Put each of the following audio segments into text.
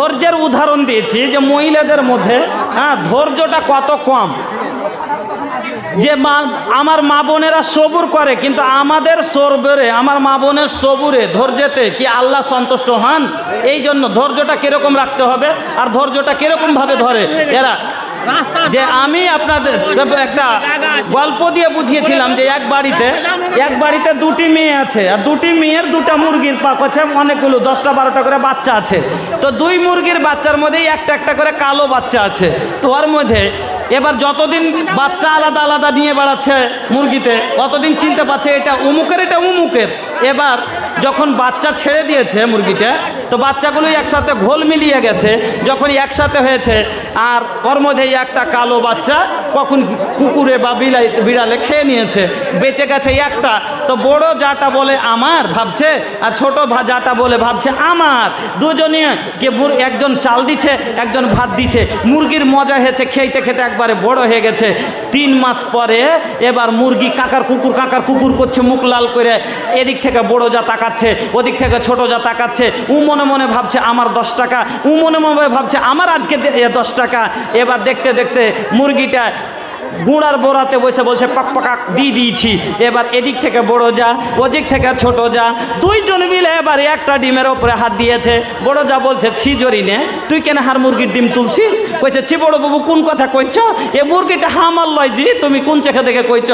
ধৈর্যের উদাহরণ দিয়েছি যে মহিলাদের মধ্যে হ্যাঁ ধৈর্যটা কত কম? যে মা, আমার মা বোনেরা সবুর করে, কিন্তু আমাদের সরবরে, আমার মা বোনের সবুরে, ধৈর্যতে কি আল্লাহ সন্তুষ্ট হন? এই জন্য ধৈর্যটা কীরকম রাখতে হবে আর ধৈর্যটা কীরকমভাবে ধরে? এরা যে আমি আপনাদের একটা গল্প দিয়ে বুঝিয়েছিলাম যে এক বাড়িতে এক বাড়িতে দুটি মেয়ে আছে আর দুটি মেয়ের দুটা মুরগির পাক আছে অনেকগুলো দশটা বারোটা করে বাচ্চা আছে। তো দুই মুরগির বাচ্চার মধ্যেই একটা একটা করে কালো বাচ্চা আছে। তো ওর মধ্যে এবার যতদিন বাচ্চা আলাদা আলাদা নিয়ে বেড়াচ্ছে মুরগিতে ততদিন চিনতে পারছে এটা উমুকের এটা উমুকের। এবার যখন বাচ্চা ছেড়ে দিয়েছে মুরগিটা তো বাচ্চাগুলোই একসাথে ঘোল মিলিয়ে গেছে যখন একসাথে হয়েছে, আর ওর মধ্যেই একটা কালো বাচ্চা কখন কুকুরে বা বিলাই, বিড়ালে খেয়ে নিয়েছে, বেঁচে গেছে একটা, তো বড় যাটা বলে আমার ভাবছে আর ছোট যাটা বলে ভাবছে আমার। দুজনে কে একজন চাল দিছে, একজন ভাত দিছে, মুরগির মজা হয়েছে খেতে খেতে একবারে বড় হয়ে গেছে। তিন মাস পরে এবার মুরগি কাকার কুকুর কাকার কুকুর করছে মুখ লাল করে, এদিক থেকে বড় যা তাকাচ্ছে, ওদিক থেকে ছোট যা তাকাচ্ছে, উ মনে মনে ভাবছে আমার দশ টাকা, উ মনে মনে ভাবছে আমার আজকে দশ টাকা। এবার দেখতে দেখতে মুরগিটা গুঁড়ার বোড়াতে বসে বলছে, পাক, পাকা দিয়ে দিয়েছি। এবার এদিক থেকে বড় যা, ওদিক থেকে ছোট যা। দুইজন মিলে এবার একটা ডিমের ওপরে হাত দিয়েছে। বড় যা বলছে, ছি, জরিনে, তুই কেন হার মুরগির ডিম তুলছিস? কইছে, ছি, বড় বাবু, কোন কথা কইছ? এ মুরগিটা হামার লয় জি, তুমি কোন চেখে থেকে কইছ?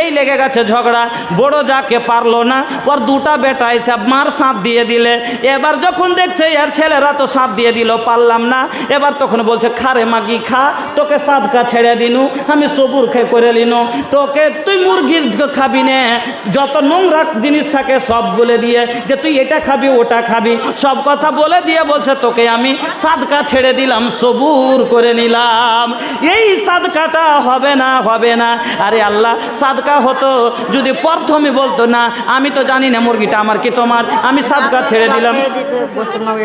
এই লেগে গেছে ঝগড়া। বড় যাকে পারল না, ওর দুটা বেটা এসে মার সাঁত দিয়ে দিলে। এবার যখন দেখছে, এর ছেলেরা তো সাঁত দিয়ে দিল, পারলাম না। এবার তখন বলছে খারে মাগি, খা, তোকে সাদকা ছেড়ে দিনু, আমি সবুর খেয়ে করে লিনু তোকে তুই মুরগির খাবি নে। যত নোংরা জিনিস থাকে সব বলে দিয়ে যে তুই এটা খাবি ওটা খাবি। সব কথা বলে দিয়ে বলছে তোকে আমি সাদকা ছেড়ে দিলাম সবুর করে নিলাম। এই সাদকাটা হবে না হবে না। আরে আল্লাহ সাদকা হতো যদি প্রথমে বলতো না আমি তো জানি না মুরগিটা আমার কি তোমার। আমি সাদকা ছেড়ে দিলাম।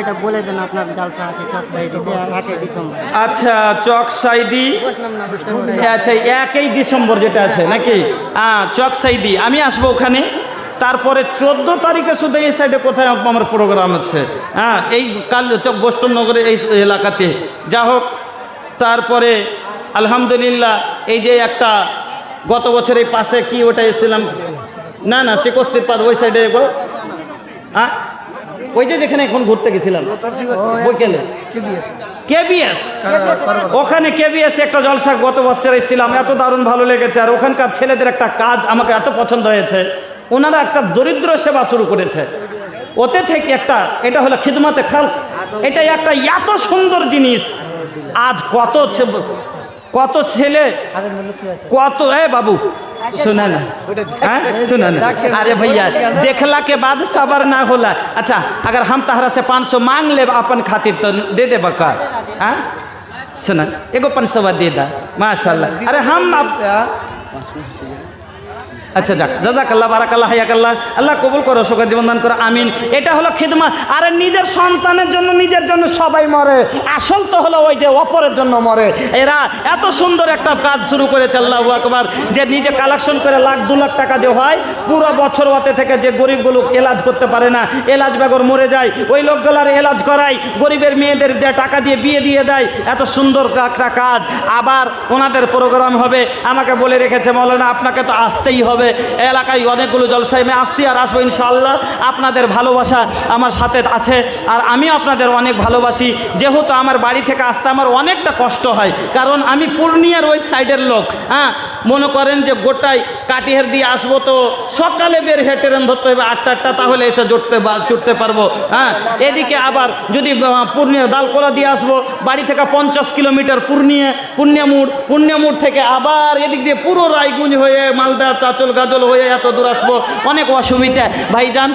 এটা বলে দেন আপনার জালসা আছে চক সাইডে আটই ডিসেম্বর আচ্ছা চক সাইদি ডিসেম্বরে আচ্ছা একই ডিসেম্বর যেটা আছে নাকি? হ্যাঁ চক সাইদি আমি আসব ওখানে। তারপরে চোদ্দ তারিখে শুধু এই সাইডে কোথায় আমার প্রোগ্রাম আছে। হ্যাঁ এই কাল চক বোস্টন নগরে এই এলাকাতে। যা হোক তারপরে আলহামদুলিল্লাহ এই যে একটা গত বছর এই পাশে কি ওটা এসেছিলাম? না না সে কস্তির পার ওই সাইডে গো। হ্যাঁ? ওই যে যেখানে এখন ঘুরতে গেছিলাম বৈকেলে। কেবিএস। ওখানে কেবিএস একটা জলসা গত বছর এসেছিলাম এত দারুণ ভালো লেগেছে। আর ওখানকার ছেলেদের একটা কাজ আমাকে এত পছন্দ হয়েছে। ওনারা একটা দরিদ্র সেবা শুরু করেছে। ওতে থেকে একটা এটা হলো খিদমাতে খাল। এটা একটা এত সুন্দর জিনিস। আজ কত কত ছেলে হাজার মূল্য কি আছে কত এ বাবু सुना ना हाँ? सुना ना अरे भैया देखला के बाद सबर ना होला अच्छा अगर हम तहरा से पाँच सौ मांग ले अपन खातिर तो दे दे बका हाँ सुना एगो पाँच सौ दे दा माशाल्लाह अरे हम अब আচ্ছা যাক জাজাকাল্লাহ বারাকাল্লাহ, হায়াকাল্লাহ। আল্লাহ কবুল করো, সুখের জীবন দান করো, আমিন। এটা হলো খিদমা। আরে নিজের সন্তানের জন্য, নিজের জন্য সবাই মরে। আসল তো হলো ওই যে অপরের জন্য মরে। এরা এত সুন্দর একটা কাজ শুরু করেছে, আল্লাহ আকবার। যে নিজে কালেকশন করে লাখ, দু লাখ টাকা যে হয়, পুরো বছর ওতে থেকে যে গরিবগুলো এলাজ করতে পারে না, এলাজ বেগর মরে যায়। ওই লোকগুলার এলাজ করায় গরিবের মেয়েদের টাকা দিয়ে বিয়ে দিয়ে দেয়, এত সুন্দর একটা কাজ। আবার ওনাদের প্রোগ্রাম হবে। আমাকে বলে রেখেছে, মৌলানা, আপনাকে তো আসতেই হবে। এলাকায় অনেকগুলো জলসায় আমি আসছি আর আসব ইনশাআল্লাহ। আপনাদের ভালোবাসা আমার সাথে আছে আর আমি আপনাদের অনেক ভালোবাসি। যেহেতু আমার বাড়ি থেকে আসতে আমার অনেকটা কষ্ট হয়, কারণ আমি পূর্ণিয়ার ওই সাইডের লোক হ্যাঁ? মনে করেন যে গোটাই কাটিহার দিয়ে আসব তো সকালে বের হয়ে ট্রেন ধরতে হবে আটটা আটটা, তাহলে এসে জুটতে চুটতে পারব হ্যাঁ? এদিকে আবার যদি পূর্ণিয়া দালকোলা দিয়ে আসব, বাড়ি থেকে পঞ্চাশ কিলোমিটার পূর্ণিয়া পূর্ণিয়ামুড় পূর্ণিয়ামুড় থেকে আবার এদিক দিয়ে পুরো রায়গুঞ্জ হয়ে, মালদা, চাচল, গাজল হয়ে এত দূর আসব, অনেক অসুবিধা। ভাইজান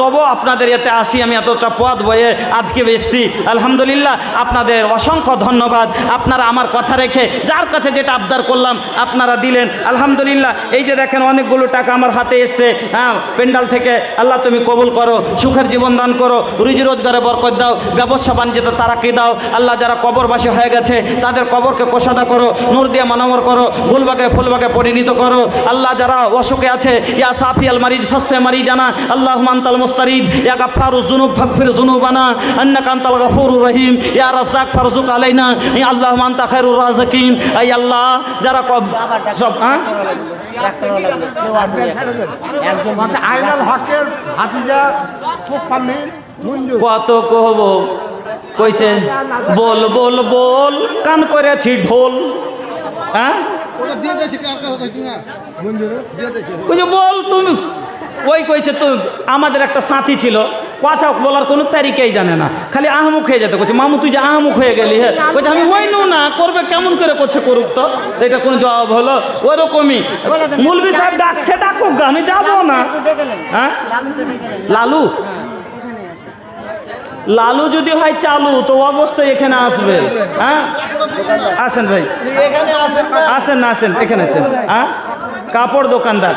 তবুও আপনাদের এতে আসি, আমি এতটা পথ বয়ে আজকে এসছি। আলহামদুলিল্লাহ, আপনাদের অসংখ্য ধন্যবাদ। আপনারা আমার কথা রেখে, যার কাছে যেটা আবদার করলাম, আপনারা দিলেন। দিলেন আলহামদুলিল্লাহ, এই যে দেখেন অনেকগুলো টাকা আমার হাতে এসছে হ্যাঁ পেন্ডাল থেকে, আল্লাহ তুমি কবুল করো, সুখের জীবন দান করো, রুজি রোজগারে বরকত দাও, ব্যবসা বাণিজ্যতে তারাকি দাও, আল্লাহ যারা কবরবাসী হয়ে গেছে, তাদের কবরকে কোষাদা করো, নূর দিয়ে মানবর করো, গুলবাগে ফুলবাগে পরিণত করো, আল্লাহ যারা অসুখে আছে, ইয়া সাফি আল মারিজ, ফসফে মারি জানা আল্লাহ মান্তাল মুস্তারিজ, ইয়া গাফারু জুনুব ফাগফির জুনুবানা আন্নাকা আনতাল গাফুরুর রহিম, ইয়া রাজ্জাক ফারজুক আলাইনা, ইয়া আল্লাহ মান্তা খায়রুর রাজিকিন এই আল্লাহ, যারা সব হ্যাঁ কত কহব কইছে বল বল বল কান করেছি ঢোল হ্যাঁ বল তুমি। ওই কইছে তো আমাদের একটা সাথী ছিল। কথা বলার কোনো তারিখেই জানে না। খালি আহমুখ হয়ে যেতে। করছে মামু তুই যে আহমুখ হয়ে গেলি হ্যাঁ? বলছে আমি হইনু না করবে কেমন করে? করছে করুক তো। এটা কোনো জবাব হলো ওরকমই মুলবি সাহেব ডাকছে ডাকুক আমি যাব না। হ্যাঁ। লালু লালু? যদি হয় চালু তো অবশ্যই এখানে আসবে। হ্যাঁ? আসেন ভাই। আসেন না আসেন এখানে আসেন। হ্যাঁ? কাপড় দোকানদার।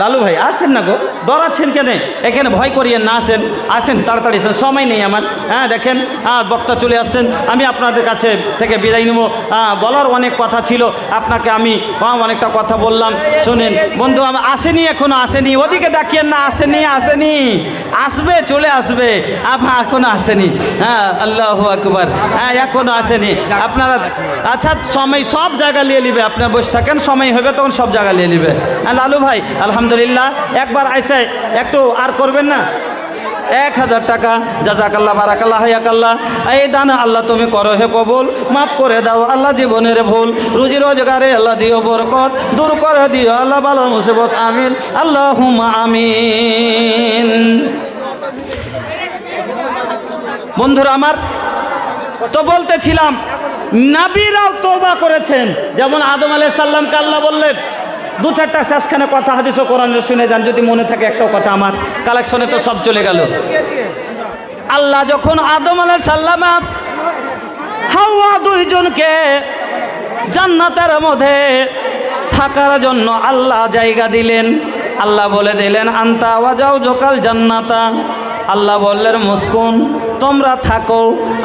লালু ভাই, আসেন না গো। ডরাচ্ছেন কেন? এখানে ভয় করিয়েন না, আসেন। আসেন, তাড়াতাড়ি আসেন। সময় নেই আমার। হ্যাঁ দেখেন বক্তা চলে আসছেন। আমি আপনাদের কাছে থেকে বিদায় নেব। বলার অনেক কথা ছিল। আপনাকে আমি অনেকটা কথা বললাম। শুনেন। বন্ধু আমার আসেনি এখনও, আসেনি। ওদিকে দেখিয়েন না, আসেনি আসেনি। আসবে, চলে আসবে। আপনার এখনও আসেনি। হ্যাঁ আল্লাহ আকবার। হ্যাঁ এখনও আসেনি। আপনারা আচ্ছা সময় সব জায়গা নিয়ে নিবে। আপনার বসে থাকেন, সময় হবে, তখন সব জায়গা নিয়ে নিবে। হ্যাঁ লালু ভাই, আলহামদুলিল্লাহ। একবার আইসে একটু আর করবেন না? এক হাজার টাকা, জাজাকাল্লাহ, বারাকাল্লাহ, হায়াকাল্লাহ। এই দান আল্লাহ তুমি করো, হে কবুল। মাফ করে দাও, আল্লাহ জীবনের ভুল। রুজি রোজগারে আল্লাহ দিও বরকত। দূর করে দিও আল্লাহ ভালো মুসিবত। আমিন। আল্লাহ হুম আমিন। বন্ধুরা আমার, তো বলতেছিলাম, নাবিরাও তোবা করেছেন। যেমন আদম আলাইহিস সাল্লামকে আল্লাহ বললেন দু চারটা শেষখানে কথা হাদিস ও কোরআনে শুনে যান, যদি মনে থাকে একটা কথা আমার। কালেকশনে তো সব চলে গেল। আল্লাহ যখন আদম আলাইহিস সাল্লাম হাওয়া দুইজনকে জান্নাতের মধ্যে থাকার জন্য আল্লাহ জায়গা দিলেন। আল্লাহ বলে দিলেন, আন্তা ওয়াজাও জোকাল জান্নাতা। আল্লাহ বললেন, মুসকুন। তোমরা থাকো,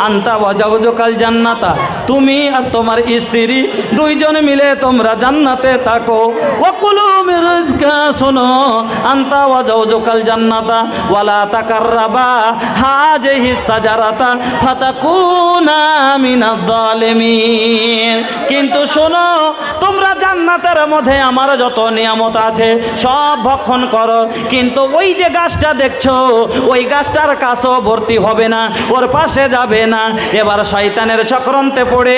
আন্তা ওয়াজাও জোকাল জান্নাতা। তুমি আর তোমার স্ত্রী দুইজন মিলে তোমরা জান্নাতে থাকো। ওকুলু মিরজকা, শোনো, আন্তা ওয়াজাও জোকাল জান্নাতা। ওয়ালা তাকার রাবা তাকাররাবা, হাজিহি সাজারাতা, ফাতাকুনা মিনাদ জালিমিন কিন্তু শোনো, তোমরা জান্নাতের মধ্যে আমার যত নিয়ামত আছে, সব ভক্ষণ করো। কিন্তু ওই যে গাছটা দেখছ, ওই গাছটার কাছেও ভর্তি হবে না। ওর পাশে যাবে না। এবার শয়তানের চক্রান্তে পড়ে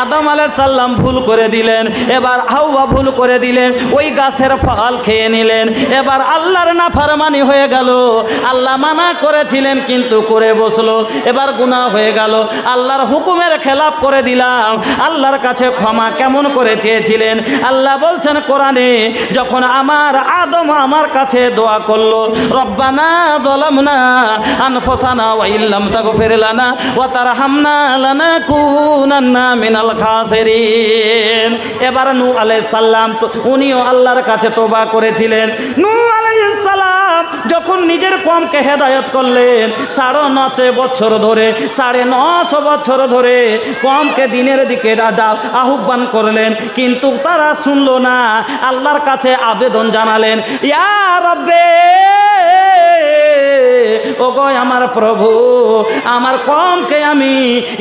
আদম আলাইহিস সাল্লাম ভুল করে দিলেন। এবার হাওয়া ভুল করে দিলেন। ওই গাছের ফল খেয়ে নিলেন। এবার আল্লাহর নাফরমানি হয়ে গেল। আল্লাহ মানা করেছিলেন কিন্তু করে বসল। এবার গুনাহ হয়ে গেল। আল্লাহর হুকুমের খেলাপ করে দিলাম। আল্লাহর কাছে ক্ষমা কেমন করে চেয়েছিলেন? আল্লাহ বলছেন, কোরআনে যখন আমার আদম আমার কাছে দোয়া করল, রব্বানা দলামনা আনফসানা ওয়া ইল্লাম তাগফির লানা ওয়া তারহামনা লানাকুনান্না মিনাল খাসিরিন। এবার নূহ আলাইহিস সালাম তো উনিও আল্লাহর কাছে তোবা করেছিলেন। নূহ আলাইহিস সালাম যখন নিজের কমকে হেদায়ত করলেন, সাড়ে নশো বছর ধরে, সাড়ে নশো বছর ধরে কমকে দিনের দিকে আহ্বান করলেন, কিন্তু তারা শুনলো না। আল্লাহর কাছে আবেদন জানালেন, ইয়া রব্বে! ও গো আমার প্রভু আমার কমকে আমি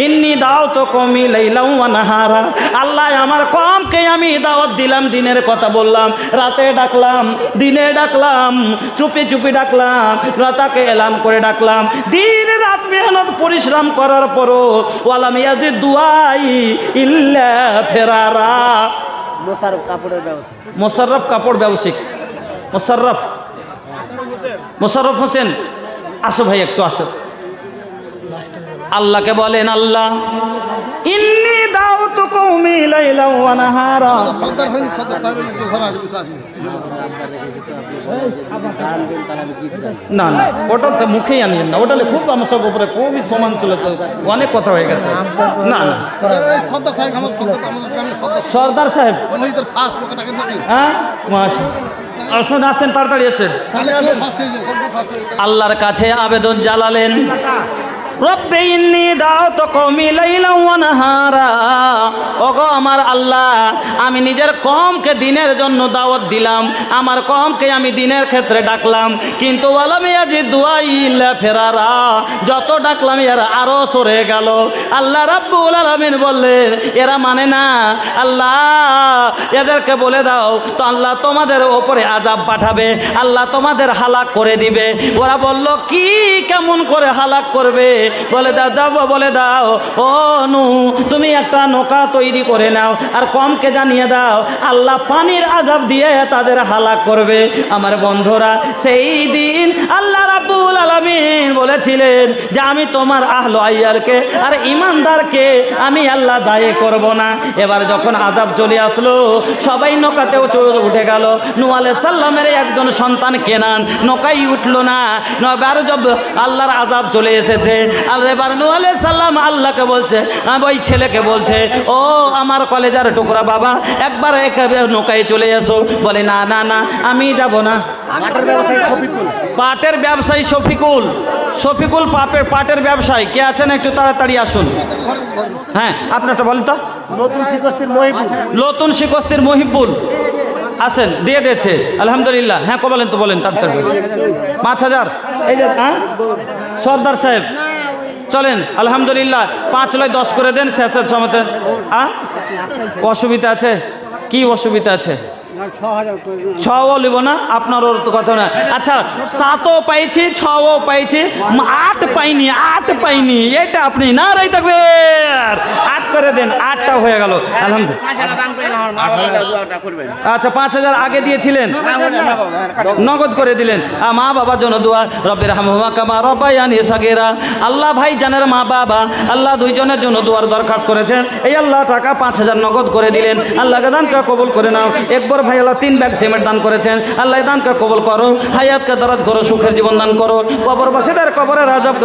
ইন্নি দাও তো কমি লাইলাম নাহারা। আল্লাহ আমার কমকে আমি দাওয়াত দিলাম দিনের কথা বললাম রাতে ডাকলাম দিনে ডাকলাম চুপি চুপি ডাকলাম লতাকে এলান করে ডাকলাম। দিন রাত মেহনত পরিশ্রম করার পরও ওয়ালাম ইয়াজি দুয়াই ইল্লা ফেরারা। মোশারফ কাপড়ের ব্যবস্থা মোশাররফ কাপড় ব্যবসায়িক মোশাররফ। মোশাররফ হোসেন। আসো ভাই একটু আসো। আল্লাহকে বলেন আল্লাহ ইন্নি দাও তো কৌমি লাইলা ওয়া নাহারা। যে ঘর না না ওটা তো মুখেই আনিয়েন না। ওটা খুব আমার সব উপরে খুবই সমান চলেছে অনেক কথা হয়ে গেছে। না না। সর্দার সাহেব সর্দার সাহেব ফার্স্ট হ্যাঁ মাশা- আসুন আসেন তাড়াতাড়ি আসেন। আল্লাহর কাছে আবেদন জালালেন রব্বে ইন্নি দাওত কওমি লাইলাম ওয়া নাহারা। ওগো আমার আল্লাহ, আমি নিজের কমকে দিনের জন্য দাওয়াত দিলাম। আমার কমকে আমি দিনের ক্ষেত্রে ডাকলাম। কিন্তু দুআই ইল্লা ফেরারা। যত ডাকলাম, এরা আরও সরে গেল। আল্লাহ রাব্বুল আলামিন বললেন, এরা মানে না? আল্লাহ, এদেরকে বলে দাও, তো আল্লাহ তোমাদের ওপরে আজাব পাঠাবে। আল্লাহ তোমাদের হালাক করে দিবে। ওরা বলল, কি কেমন করে হালাক করবে? বলে যাব বলে দাও। ও নু, তুমি একটা নৌকা তৈরি করে নাও আর কমকে জানিয়ে দাও, আল্লাহ পানির আজাব দিয়ে তাদের হালাক করবে। আমার বন্ধুরা, সেই দিন আল্লাহ রাবুল আলামিন বলেছিলেন যে, আমি তোমার আহলো আইয়ারকে আর ইমানদারকে আমি আল্লাহ দায়ে করব না। এবার যখন আজাব চলে আসলো, সবাই নৌকাতেও উঠে গেল। নু আলাইহিস সাল্লামের একজন সন্তান কেনান নৌকাই উঠল না। নবার জব আল্লাহর আজাব চলে এসেছে। আর এবার নু আলাইহিস সাল্লাম আল্লাহকে বলছে ওই ছেলেকে বলছে ও আমার কলেজার টুকরা বাবা একবার একে নৌকায় চলে এসো। বলে না না না আমি যাব না। পাটের ব্যবসায়ী শফিকুল। শফিকুল। পাপের পাটের ব্যবসায়ী। কে আছেন একটু তাড়াতাড়ি আসুন। হ্যাঁ আপনারটা বলেন তো। নতুন শিকস্তির মহিপুর নতুন শিকস্তির মহিবুল। আসেন দিয়ে দিয়েছে। আলহামদুলিল্লাহ। হ্যাঁ কো বলেন তো বলেন তাড়াতাড়ি। পাঁচ হাজার। এই যে হ্যাঁ? সর্দার সাহেব। চলেন আলহামদুলিল্লাহ। পাঁচ লয় দশ করে দেন শেষের সময় অসুবিধা আছে? কি অসুবিধা আছে? ছও লিব না, আপনারও তো কথা আচ্ছা সাতও পাইছি, ছও পাইছি আট পাইনি আট পাইনি, এটা আপনি না আট করে আটটা হয়ে আচ্ছা পাঁচ হাজার আগে দিয়েছিলেন? নগদ করে দিলেন। মা বাবার জন্য দোয়া রবের হামা কামা আল্লাহ ভাই জানের মা বাবা, আল্লাহ দুইজনের জন্য দোয়ার দরখাস্ত করেছেন। এই আল্লাহ টাকা পাঁচ হাজার নগদ করে দিলেন। আল্লাহকে দানকে কবুল করে নাও। একবার ভাই আল্লাহ তিন ব্যাগ সিমেন্ট দান করেছেন। আল্লাহ দানকে কবুল করো হায়াতকে দরাজ করো সুখের জীবন দান করো। কবর বাসীদের কবরের রাজব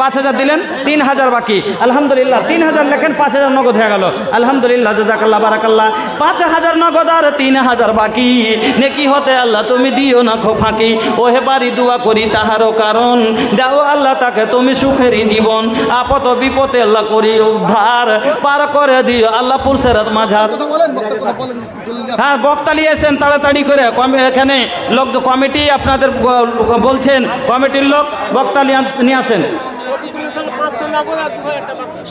পাঁচ হাজার দিলেন তিন হাজার বাকি। আলহামদুলিল্লাহ তিন হাজার লেখেন পাঁচ হাজার নগদ হয়ে গেল। আলহামদুলিল্লাহ জাজাকাল্লাহ বারাকাল্লাহ। পাঁচ হাজার নগদ আর তিন হাজার বাকি। নেকি হতে আল্লাহ তুমি দিও না খো ফাঁকি। ও হে বাড়ি দোয়া করি তাহারও কারণ। দাও আল্লাহ তাকে তুমি সুখেরই জীবন। আপত বিপদে আল্লাহ করি উদ্ধার। পার করে দিও আল্লাহ পুরসেরাত মাঝার। হ্যাঁ বক্তা নিয়ে তাড়াতাড়ি করে। এখানে লোক কমিটি আপনাদের বলছেন কমিটির লোক বক্তা নিয়ে আসেন।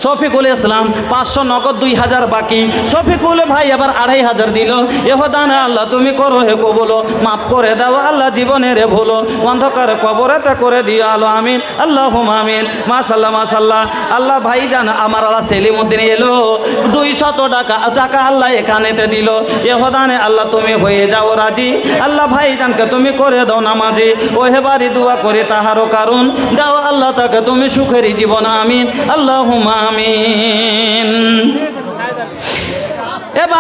শফিকুল ইসলাম পাঁচশো নগদ দুই হাজার বাকি। শফিকুল ভাই আবার আড়াই হাজার দিল। এহদান আল্লাহ, তুমি করো হে কবলো। মাফ করে দাও আল্লাহ জীবনের ভুলো। অন্ধকার কবরেতে করে দিও আলো, আমিন। আল্লাহ আমিন। মাসাল্লাহ মাসাল্লাহ আল্লাহ ভাই জান, আমার আল্লাহ সেলিমুদ্দিন এলো। দুই শত টাকা টাকা আল্লাহ এখানেতে দিল। এহদানে আল্লাহ, তুমি হয়ে যাও রাজি। আল্লাহ ভাই জানকে, তুমি করে দাও নামাজি। ও হে বাড়ি দোয়া করে তাহারও কারণ। দাও আল্লাহ তাকে, তুমি সুখেরই জীবন, আমিন। আল্লাহ আমিন।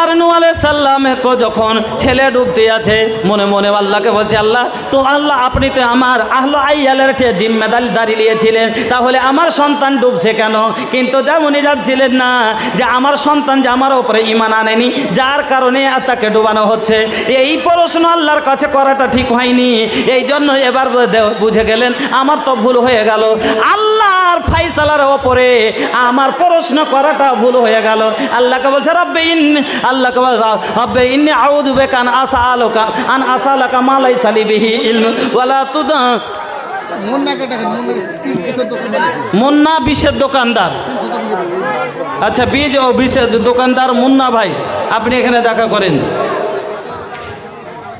এবার নু আলাইহিস সাল্লামে কো যখন ছেলে ডুবতে আছে মনে মনে আল্লাহকে বলছে, আল্লাহ, তো আল্লাহ, আপনি তো আমার আহলো আইয়ালের জিম্মেদারি দাঁড়িয়ে নিয়েছিলেন তাহলে আমার সন্তান ডুবছে কেন? কিন্তু যেমনই যাচ্ছিলেন না, যে আমার সন্তান যে আমার উপরে ইমান আনেনি, যার কারণে তাকে ডুবানো হচ্ছে, এই প্রশ্ন আল্লাহর কাছে করাটা ঠিক হয়নি। এই জন্য এবার বুঝে গেলেন, আমার তো ভুল হয়ে গেল। আল্লাহর ফাইসালার ওপরে আমার প্রশ্ন করাটা ভুল হয়ে গেল। আল্লাহকে বলছে, রব্বে বল রব্বে ইন্নি আউযু বিকা আন আসআলুকা আন আসআলুকা মা লাইসা লি বিহি ইলম ওয়ালা তুদা মুন্না বিষের দোকানদার। আচ্ছা বীজ ও বিষের দোকানদার মুন্না ভাই আপনি এখানে দেখা করেন।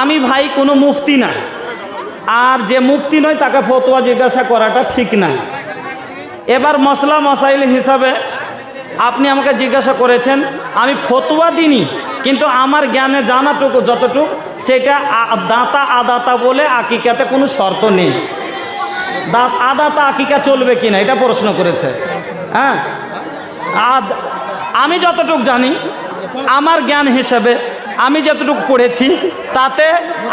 আমি ভাই কোনো মুফতি না আর যে মুফতি নয়, তাকে ফতোয়া জিজ্ঞাসা করাটা ঠিক না এবার মশলা মশাইল হিসাবে আপনি আমাকে জিজ্ঞাসা করেছেন, আমি ফতুয়া দিইনি, কিন্তু আমার জ্ঞানে জানাটুকু যতটুক, সেটা দাতা আদাতা বলে আকিকাতে কোনো শর্ত নেই। দাঁত আদাতা আকিকা চলবে কিনা, এটা প্রশ্ন করেছে। হ্যাঁ? আমি যতটুক জানি, আমার জ্ঞান হিসেবে আমি যতটুকু পড়েছি তাতে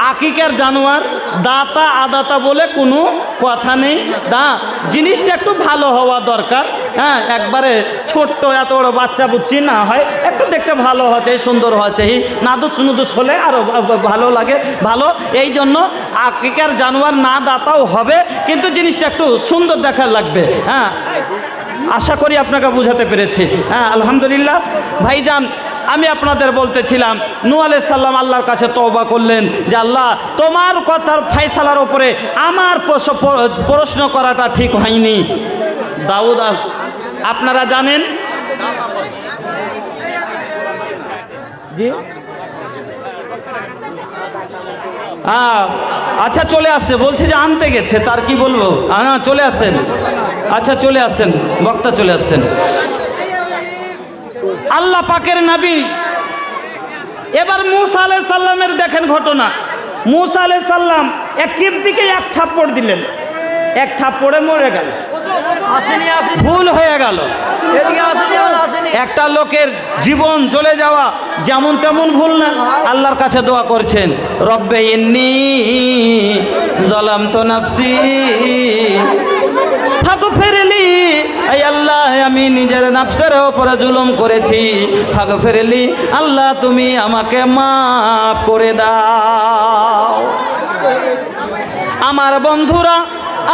আকিকার জানোয়ার দাতা আদাতা বলে কোনো কথা নেই। দা, জিনিসটা একটু ভালো হওয়া দরকার। হ্যাঁ একবারে ছোট্ট এত বড় বাচ্চা বুচ্ছি না হয়, একটু দেখতে ভালো হচ্ছে, সুন্দর হচ্ছে। নাদুস নুদুস হলে আরও ভালো লাগে, ভালো। এই জন্য আকিকার জানোয়ার না দাতাও হবে, কিন্তু জিনিসটা একটু সুন্দর দেখার লাগবে। হ্যাঁ আশা করি আপনাকে বুঝাতে পেরেছি। হ্যাঁ আলহামদুলিল্লাহ। ভাইজান আমি আপনাদের বলতেছিলাম নু সাল্লাম আল্লাহর কাছে তওবা করলেন যে আল্লাহ, তোমার কথার ফাইসালার ওপরে আমার প্রশ্ন- করাটা ঠিক হয়নি। দাউদ আপনারা জানেন? আচ্ছা চলে আসছে। বলছে যে আনতে গেছে, তার কি বলব? হ্যাঁ চলে আসছেন। আচ্ছা চলে আসছেন। বক্তা চলে আসছেন। আল্লাহ পাকের নাবি। এবার মুসা আলাই সাল্লামের দেখেন ঘটনা। মুসা আলাই সাল্লাম এক কিপ্তিকে এক থাপ্পড় দিলেন। এক থাপ্পড়ে মরে গেল। ভুল হয়ে গেল। একটা লোকের জীবন চলে যাওয়া যেমন তেমন ভুল না। আল্লাহর কাছে দোয়া করছেন রব্বে ইন্নি জলাম তো নাফসি আমি নিজের নাফসের ওপরে জুলুম করেছি। ফাঁকু ফেরেলি আল্লাহ তুমি আমাকে মাফ করে দাও। আমার বন্ধুরা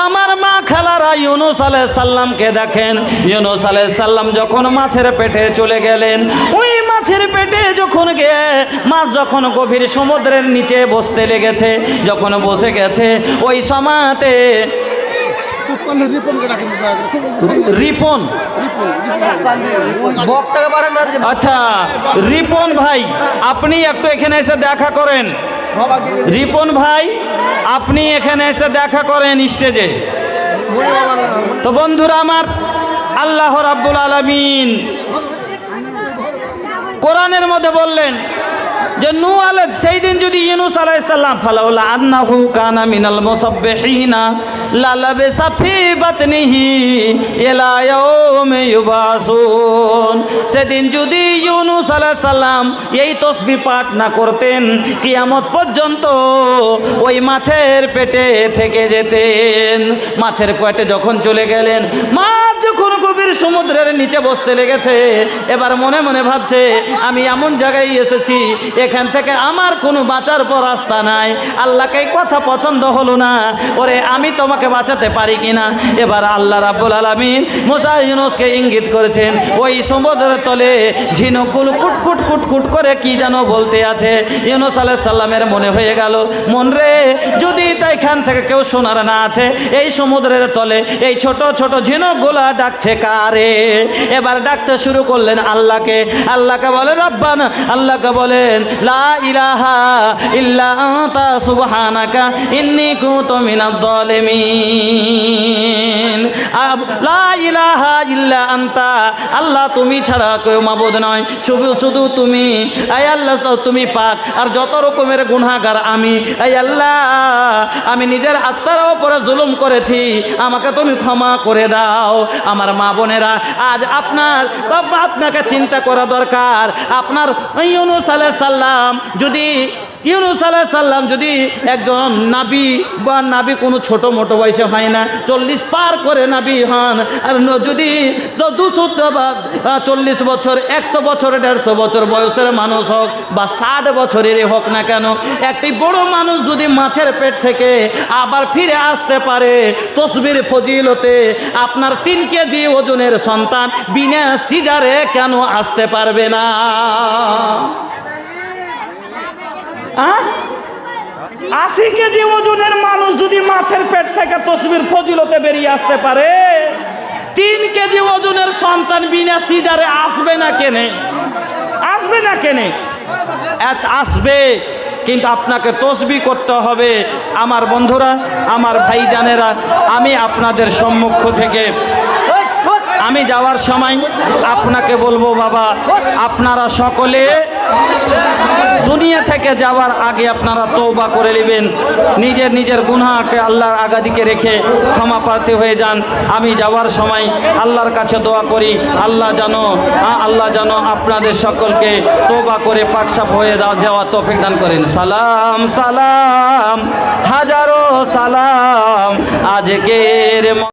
আমার মা খালারা ইউনুস আলাইহিস সাল্লামকে দেখেন। ইউনুস আলাইহিস সাল্লাম যখন মাছের পেটে চলে গেলেন ওই মাছের পেটে যখন গিয়ে মাছ যখন গভীর সমুদ্রের নিচে বসতে লেগেছে যখন বসে গেছে ওই সমাতে রিপন। আচ্ছা রিপন ভাই, আপনি একটু এখানে এসে দেখা করেন। রিপন ভাই, আপনি এখানে এসে দেখা করেন স্টেজে। তো বন্ধুরা আমার আল্লাহর রাব্বুল আলমিন কোরআনের মধ্যে বললেন যে নু আলে, সেই দিন যদি ইউনুস আলাইসাল্লাম ফালাউলা আন্নাহু কানা মিনাল মুসাব্বিহিনা লালাবে সাফি বাতনিহি ইলা ইয়াউমি ইউবাসুন। সেদিন যদি ইউনুস আলাইসাল্লাম এই তসবি পাঠ না করতেন, কিয়ামত পর্যন্ত ওই মাছের পেটে থেকে যেতেন। মাছের পেটে যখন চলে গেলেন, মাছ যখন গভীর সমুদ্রের নিচে বসতে লেগেছে, এবার মনে মনে ভাবছে, আমি এমন জায়গায় এসেছি এখান থেকে আমার কোনো বাঁচার পর রাস্তা নাই। আল্লাহকে কথা পছন্দ হলো না। ওরে, আমি তোমাকে বাঁচাতে পারি কিনা? এবার আল্লাহ রাব্বুল আলামিন মুসা ইউনুসকে ইঙ্গিত করেছেন, ওই সমুদ্রের তলে ঝিনুকগুলো কুটকুট কুটকুট করে কি যেন বলতে আছে? ইউনুস আলাইহিস সাল্লামের মনে হয়ে গেল, মন রে, যদি তাইখান থেকে কেউ শোনার না আছে, এই সমুদ্রের তলে এই ছোট ছোট ঝিনুকগুলা ডাকছে কারে? এবার ডাকতে শুরু করলেন আল্লাহকে। আল্লাহকে বলে রব্বান, আল্লাহকে বলেন আল্লাহ তুমি ছাড়া কেউ নয়। শুধু শুধু তুমি, আয় আল্লাহ তুমি পাক। আর যত রকমের গুনাহগার আমি আল্লাহ, আমি নিজের আত্মার ওপরে জুলুম করেছি, আমাকে তুমি ক্ষমা করে দাও। আমার মা বোনেরা, আজ আপনার আপনাকে চিন্তা করা দরকার। আপনার ইউনুস সাল্লাম যদি, ইউনুস আলাইহিস সাল্লাম যদি একজন নাবি, বা নাবি কোনো ছোট মোটো বয়সে হয় না, চল্লিশ পার করে নাবি হন, আর যদি দুশো বা চল্লিশ বছর, একশো বছর, দেড়শো বছর বয়সের মানুষ হোক, বা ষাট বছরেরই হোক না কেন, একটি বড় মানুষ যদি মাছের পেট থেকে আবার ফিরে আসতে পারে, তসবির ফজিলতে আপনার তিন কেজি ওজনের সন্তান বিনা সিজারে কেন আসতে পারবে না? আশি কেজি ওজনের মানুষ যদি মাছের পেট থেকে তসবির ফজিলতে বেরিয়ে আসতে পারে, তিন কেজি ওজনের সন্তান বিনা সিজারে আসবে না কেনে? আসবে আসবে না কেনে? এত আসবে, কিন্তু আপনাকে তসবি করতে হবে। আমার বন্ধুরা, আমার ভাইজানেরা, আমি আপনাদের সম্মুখ থেকে, আমি যাওয়ার সময় আপনাকে বলব, বাবা, আপনারা সকলে দুনিয়া থেকে যাওয়ার আগে আপনারা তৌবা করে নেবেন। নিজের নিজের গুনাহকে আল্লাহর আগাদিকে রেখে ক্ষমা প্রার্থী হয়ে যান। আমি যাওয়ার সময় আল্লাহর কাছে দোয়া করি, আল্লাহ যেন আল্লাহ যেন আপনাদের সকলকে তৌবা করে পাকসাপ হয়ে যাওয়া তৌফিক দান করেন। সালাম সালাম, হাজারো সালাম, আজকের